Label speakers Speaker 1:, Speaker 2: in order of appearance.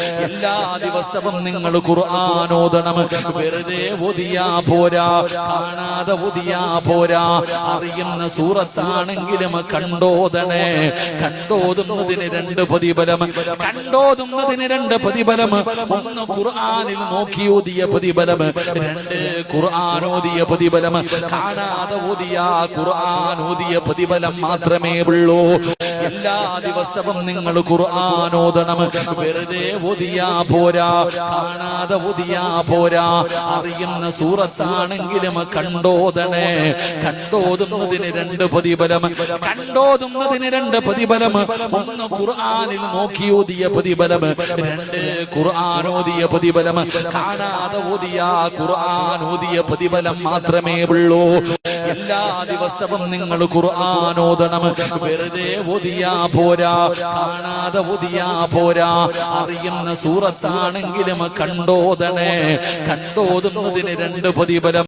Speaker 1: എല്ലാ ദിവസവും നിങ്ങൾ ഖുർആാനോദണം വെറുതെ ഒതിയാ പോരാ. കാണാതെ ഒതിയാ പോരാ. അറിയുന്ന സൂറത്താണെങ്കിലും കണ്ടോദണേ കണ്ടോതുന്നതിന് രണ്ട് പ്രതിഫലം. കണ്ടോതുന്നതിന് രണ്ട് പ്രതിഫലം. ഒന്ന് ഖുർആാനിൽ നോക്കി ഓതിയ പ്രതിഫലം. രണ്ട് ഖുർആൻ ഓതിയ പ്രതിഫലം. കാണാതെ ഓതിയ ഖുർആൻ ഓതിയ പ്രതിഫലം മാത്രമേ ഉള്ളൂ. എല്ലാ ദിവസവും നിങ്ങൾ ഖുർആൻ ഓതണം. വെറുതെ ഒതിയാ പോരാ കാണാതെ ഒതിയാ പോരാ. അറിയുന്ന സൂറത്താണെങ്കിലും കണ്ടോതണേ. കണ്ടോതുന്നതിന് രണ്ട് പ്രതിഫലം. കണ്ടോതുന്നതിന് രണ്ട് പ്രതിഫലം. ഒന്ന് ഖുർആനിൽ നോക്കി ഓതിയ പ്രതിഫലം. രണ്ട് ഖുർആൻ ഓതിയ പ്രതിഫലം. കാണാതെ ഓതിയ ഖുർആൻ ഓതിയ പ്രതിഫലം മാത്രമേ ഉള്ളൂ. എല്ലാ ദിവസവും നിങ്ങൾ ഖുർആൻ വെറുതെ ഓതിയാ പോരാ കാണാതെ ഓതിയാ പോരാ. അറിയുന്ന സൂറത്താണെങ്കിലും കണ്ടോതണേ. കണ്ടോതുന്നതിന് രണ്ട് പ്രതിഫലം